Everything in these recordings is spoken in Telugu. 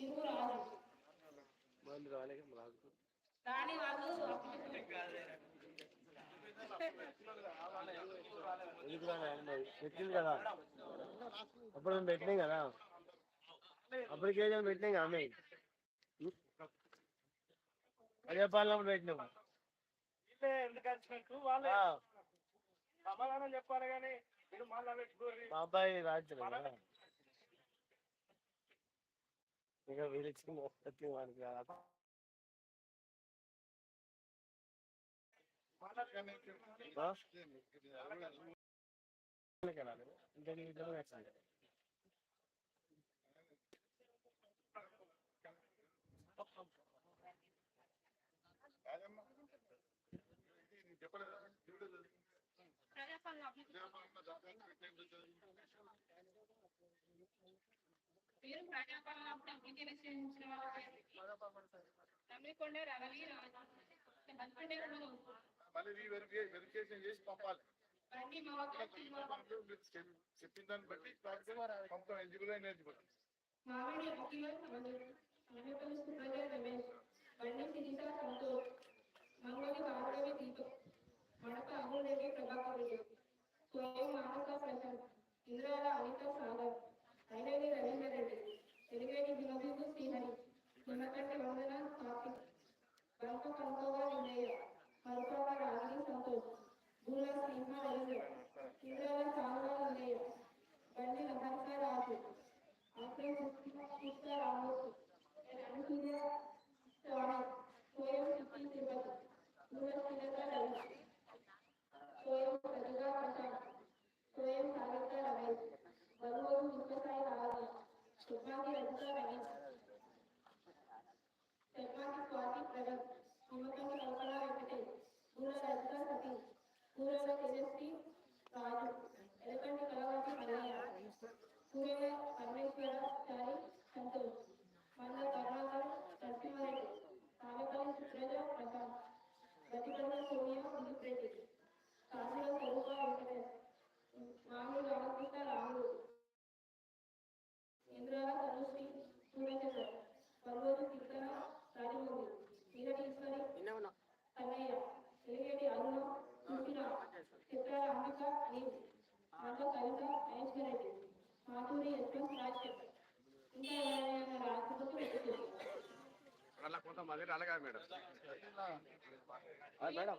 ఇరుగు రాజు రాణి వాళ్ళు పెట్టింది కదా. అప్పుడు మేము పెట్టినాం కదా. అప్పటికి ఏదో పెట్టినాం కదా మేము అదే పాలనప్పుడు పెట్టినాం. సమాధానం చెప్పాలి కానీ మీరు మళ్ళా పెట్టుకోరు మా అబ్బాయి రాజు కదా ఇక వీళ్ళకి మొత్తం వానికి కాదు. ఆ? కదా, ఇంకా నీ ఇద్దరు నచ్చింది. పేరు ప్రజాపాలన అప్పుడు అప్లికేషన్ ఇచ్చిన వాళ్ళ తమిళకొండ రవలి రాజు మళ్ళీ వెరిఫికేషన్ చేసి పంపాలి చెప్పిన దాన్ని బట్టి పంపుతాం ఎలిజిబుల్ అయిన ఎలిజిబుల్ మామిడి అఖిల మంజులు మహిళలు సుప్రజ రమేష్ బండి శిరీష సంతోష్ మంగళి భార్గవి దీపక్ మడక అమూల్ రెడ్డి ప్రభాకర్ రెడ్డి స్వయం మానస ప్రశాంత్ ఇంద్రాల అనిత సాగర్. ఐరేని రవీందర్ రెడ్డి ఎరిగేని దినదీపు శ్రీహరి నిమ్మకంటి వందన కార్తిక్ బంక కంకోగా వినయ్య మరుపాక రాగిని సంతోష్ గుళ్ళ సింహ రవీంద్ర ఇంద్రాల సాగుల వినయ్య బండి లహంస రాజు ఆపై పుష్ప రామూర్తి అనుసూయ స్వామి స్వయం శుద్ధి తిరుపతి గృహస్థిరత రవి ಬರುವವರು ನಿಂಬೆಕಾಯಿ ಹಾಗೆ ಚೆನ್ನಾಗಿ ರಚಿತ ಬೆಳೆದ ಚೆನ್ನಾಗಿ ಸ್ವಾತಿ ಪ್ರಗತ್ ನಿಮಗಾಗಿ ಕಲ್ಪನಾ ವೆಂಕಟೇಶ್ ಮೂಲ ರಚಿತ ಸತೀಶ್ అలా కొంతమంది అలాగా మేడం మేడం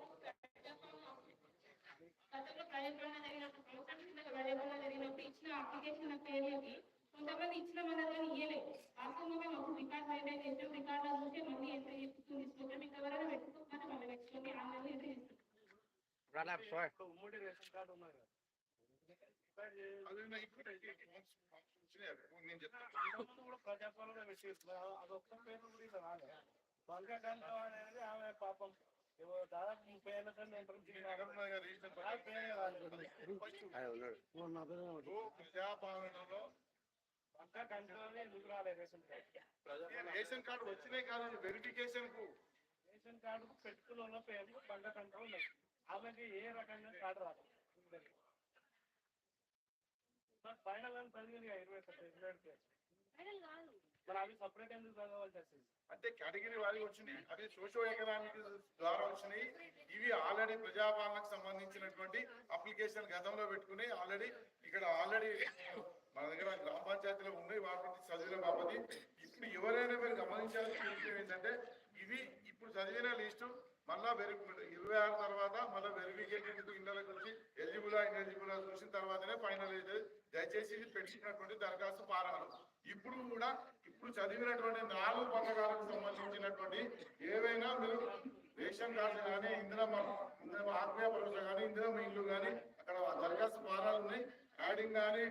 గతంలో ప్రజాపాలన జరిగినప్పుడు కింద ప్రజాపాలన జరిగినప్పుడు ఇచ్చిన అప్లికేషన్ పేర్లకి కొంతమంది ఇచ్చిన మన కానీ ఇయ్యలేదు వాస్తవంగా మాకు రికార్డ్ మెయింటైన్ చేసాం రికార్డ్ చూస్తే మళ్ళీ ఎంట్రీ చేసుకుని తీసుకుంటాం ఇంకా ఎవరైనా పెట్టుకుంటారు మళ్ళీ పెట్టుకొని ఆన్లైన్ ఎంట్రీ చేస్తాం ఉమ్మడి రేషన్ కార్డు ఉన్నది కదా. అది నాకు ఇప్పుడు వచ్చినాయి అవి. నేను చెప్తాను ఇంతకుముందు కూడా ప్రజాపాలన పెట్టేది అదొక్క పేరు కూడా ఇలా గంట అనేది ఆమె పాపం. దాదాపు ముప్పై ఏళ్ళ కన్నా రేషన్ కార్డు? రేషన్ కార్డు వచ్చినాయి కాదు వెరిఫికేషన్కు. రేషన్ కార్డు పెట్టుకున్న వాళ్ళ పేర్లు బంగా గంట ఉన్నాయి. ఆమెకి ఏ రకంగా కార్డు రాదు. ఫైనల్ అని కదా ఇరవై ఇరవై ఒకటి మరి అవి సపరేట్ ఎందుకు చదవాల్సి వస్తుంది అంటే కేటగిరీ వారికి వచ్చినాయి అవి సోషో ఎకనామిక్ ద్వారా వచ్చినాయి. ఇవి ఆల్రెడీ ప్రజాపాలనకు సంబంధించినటువంటి అప్లికేషన్ గతంలో పెట్టుకుని ఆల్రెడీ ఇక్కడ ఆల్రెడీ మన దగ్గర గ్రామ పంచాయతీలో ఉన్నాయి వాటి చదివిన బాబతి ఇప్పుడు ఎవరైనా మీరు గమనించాల్సిన విషయం ఏంటంటే ఇవి ఇప్పుడు చదివిన లిస్టు మళ్ళా వెరిఫి ఇరవై ఆరు తర్వాత మళ్ళీ వెరిఫికేషన్ ఇళ్ళ గురించి ఎలిజిబుల్ ఇన్ఎలిజిబుల్ చూసిన తర్వాతనే ఫైనల్ అయితే దయచేసి ఇది పెట్టినటువంటి దరఖాస్తు పారాలు. ఇప్పుడు కూడా ఇప్పుడు చదివినటువంటి నాలుగు పథకాలకు సంబంధించినటువంటి ఏవైనా మీరు రేషన్ కార్డు కానీ ఇందిరమ్మ ఇందిరమ్మ ఆత్మీయ భరోసా కానీ ఇందిరమ్మ ఇల్లు కానీ అక్కడ దరఖాస్తు ఫారాలు ఉన్నాయి. యాడింగ్ కానీ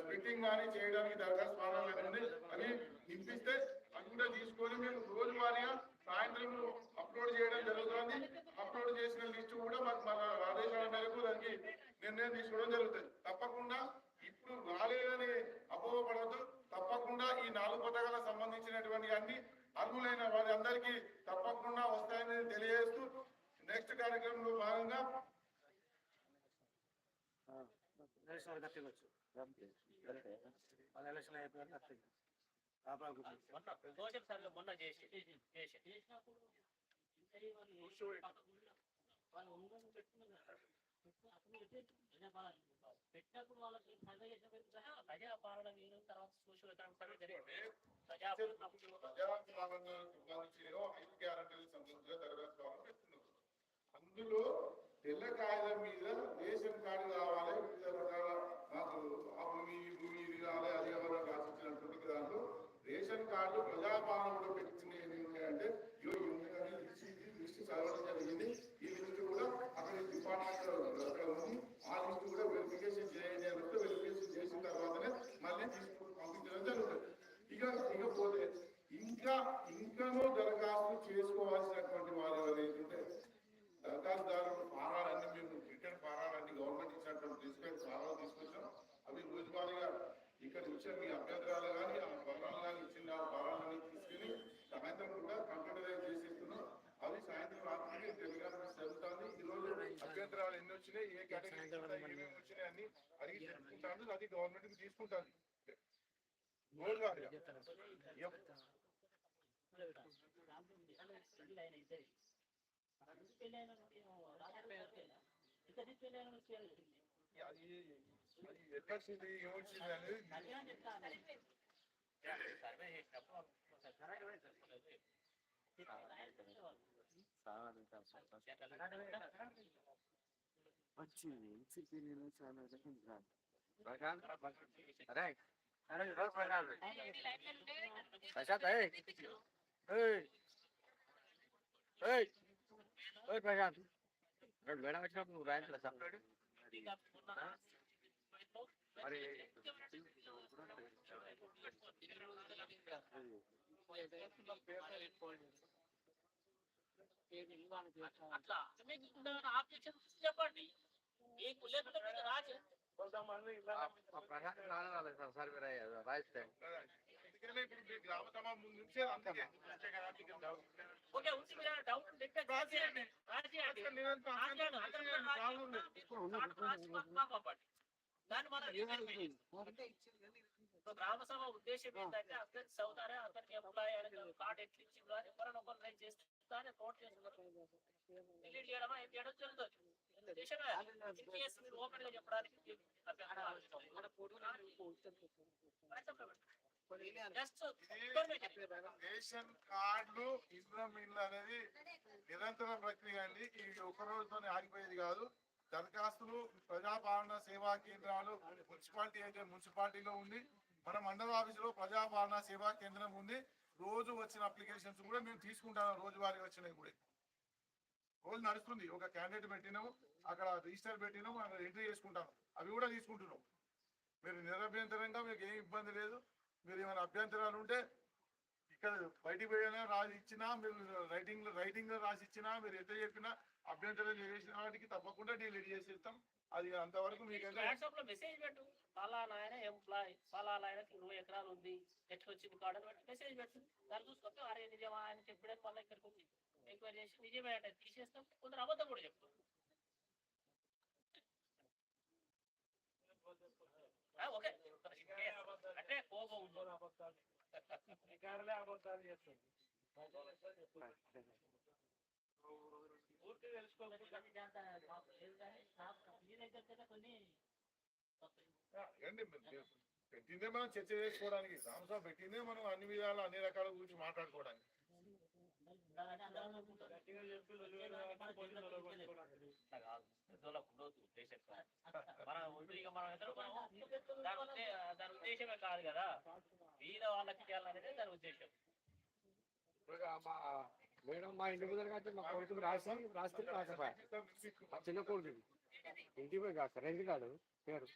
స్ప్లిట్టింగ్ కానీ చేయడానికి దరఖాస్తు ఫారాలు కానీ ఉన్నాయి. అవి నింపిస్తే అవి కూడా తీసుకొని మేము రోజువారీగా సాయంత్రం అప్లోడ్ చేయడం జరుగుతుంది. అప్లోడ్ చేసిన లిస్టు కూడా మాకు మన ఆదేశాల మేరకు దానికి నిర్ణయం తీసుకోవడం జరుగుతుంది. తప్పకుండా కూడా ఈ నాలుగు పథకాలకు సంబంధించినటువంటి అన్ని అర్హులైన వారి అందరికీ తప్పకుండా వస్తాయని తెలియజేస్తూ నెక్స్ట్ కార్యక్రమంలో భాగంగా మొన్న ప్రజాపాలన తర్వాత సోషల్ ఎకనామిక్ జరిగింది ఐదు సంబంధించిన అందులో తెల్ల కాగితం మీద రేషన్ కార్డు కావాలి వివిధ రకాల మాకు ఆ భూమి భూమి ఇది కావాలి అది ఎవరు రాసిచ్చినటువంటి దాంట్లో రేషన్ కార్డు ప్రజాపాలన కూడా పెట్టించిన ఏమి ఉన్నాయంటే ఇగో ఈ ఉన్నదని లిస్ట్ ఇది లిస్ట్ చదవడం జరిగింది ఈ లిస్ట్ కూడా అక్కడ డిపార్ట్మెంట్ అక్కడ ఉంది ఆ లిస్ట్ కూడా వెరిఫికేషన్ చేయండి అని అంటే వెరిఫికేషన్ చేసిన తర్వాతనే మళ్ళీ తీసుకుని పంపించడం జరుగుతుంది ఇక ఇకపోతే ఇంకా ఇంకనూ దరఖాస్తు చేసుకోవాల్సినటువంటి వారు ఎవరైతే దరఖాస్తుదారులు ఫారాలన్నీ మేము రిటర్న్ ఫారాలన్నీ గవర్నమెంట్ ఇచ్చినటువంటి తీసుకొని ఫారాలు తీసుకొచ్చాం అవి రోజువారీగా ఇక్కడ ఇచ్చిన మీ అభ్యంతరాలు కానీ ఆ ఫారాలు కానీ ఇచ్చిన ఆ ఫారాలన్నీ తీసుకెళ్ళి సాయంత్రం కూడా కంప్యూటరైజ్ చేసేస్తున్నాం అవి సాయంత్రం రాత్రికి తెలుగు జరుగుతుంది. ఈ రోజు అభ్యంతరాలు ఎన్ని వచ్చినాయి ఏ కేటగిరీ ఏమేమి వచ్చినాయి అడిగి తెలుసుకుంటాను అది గవర్నమెంట్ తీసుకుంటాను. రోజువారీగా. ఎప్- వచ్చింది ఏమొచ్చింది అనేది సర్వే చేసినప్పుడు వచ్చింది ఎన్సిపి నేను చాలా రకంగా ప్రశాంత్ ప్రశాంత్ రెండు మేడం వచ్చినప్పుడు నువ్వు రాయించలే సపరేట్ మరి అట్లా మీకు ఆబ్జెక్షన్ చెప్పండి మీకు లేకుండా మీరు రాజు కొంతమంది ఇలా ప్రశాంత్ రానే రాలేదు సార్ సర్వే రాయిస్తే అందుకనే ఇప్పుడు మీ గ్రామ సభ ముందు నుంచే అందుకే ఓకే ఉంది మీరు డౌట్ ఉంటే రాసేయండి రాసేయండి నేనంతా రాసేయండి అందరూ రాసేయండి. నాకు రాసి మాకు పంపండి. దాన్ని మనం ఇప్పుడు గ్రామ సభ ఉద్దేశం ఏంటంటే అతను చదువుతారే అతనికి ఎంప్లాయ్ కార్డు ఎట్లా ఇచ్చిందో అని ఎవరైనా ఒకరు రైట్ చేస్తానే నోట్ చేసుకుంటారు డిలీట్ చేయడమా ఏం చేయడం జరుగుతుంది ఉద్దేశమే ఇన్ కేసు మీరు ఓపెన్గా చెప్పడానికి జస్ట్ రేషన్ కార్డులు ఇంద్రం ఇల్లు అనేది నిరంతర ప్రక్రియ అండి. ఇది ఒక రోజుతోనే ఆగిపోయేది కాదు. దరఖాస్తులు ప్రజాపాలన సేవా కేంద్రాలు మున్సిపాలిటీ అయితే మున్సిపాలిటీలో ఉంది. మన మండల ఆఫీసులో ప్రజాపాలన సేవా కేంద్రం ఉంది. రోజు వచ్చిన అప్లికేషన్స్ కూడా మేము తీసుకుంటాం. రోజువారీ వచ్చినవి కూడా. రోజు నడుస్తుంది. ఒక క్యాండిడేట్ పెట్టినాము అక్కడ రిజిస్టర్ పెట్టినాము అక్కడ ఎంట్రీ చేసుకుంటాం. అవి కూడా తీసుకుంటున్నాం. మీరు నిరభ్యంతరంగా మీకు ఏం ఇబ్బంది లేదు. మీరు ఏమైనా అభ్యంతరాలు ఉంటే ఇక్కడ బయటికి పోయినా రాసి ఇచ్చినా మీరు రైటింగ్ రైటింగ్లో రాసి ఇచ్చినా మీరు ఎంత చెప్పినా అభ్యంతరం చేసిన వాటికి తప్పకుండా డిలీట్ చేసి ఇస్తాం అది అంతవరకు మీకైతే వాట్సాప్లో మెసేజ్ పెట్టు. ఫలానా ఆయన ఎంప్లాయ్ ఫలానా ఆయనకి ఇరవై ఎకరాలు ఉంది. ఎట్లా వచ్చింది అని పెట్టి మెసేజ్ పెట్టు. దాన్ని చూసుకుంటే అరే నిజమా? ఆయన చెప్పడే మళ్ళీ ఇక్కడికి వచ్చి ఎంక్వైరీ చేసి నిజమే అంటే తీసేస్తాం. కొందరు అబద్ధం కూడా చెప్తాం ఓకే. అంటే అబద్ధాలు అధికారులే అబద్ధాలు చేస్తుంది పూర్తి తెలుసుకోండి పెట్టిందే మనం చర్చ చేసుకోవడానికి. సంవత్సరం పెట్టిందే మనం అన్ని విధాలు అన్ని రకాల గురించి మాట్లాడుకోవడానికి. మన ఉద్దేశమే కాదు కదా? వీళ్ళ వాళ్ళకి చేయాలనేదే దాని ఉద్దేశం. మేడం మా ఇంటి ముందర కాదు మా కొడుకు రాసి రాస్తే రాకపోయా? చిన్న కొడుకు ఇంటి పోయి కాదు రేంజ్ కాదు పేరు.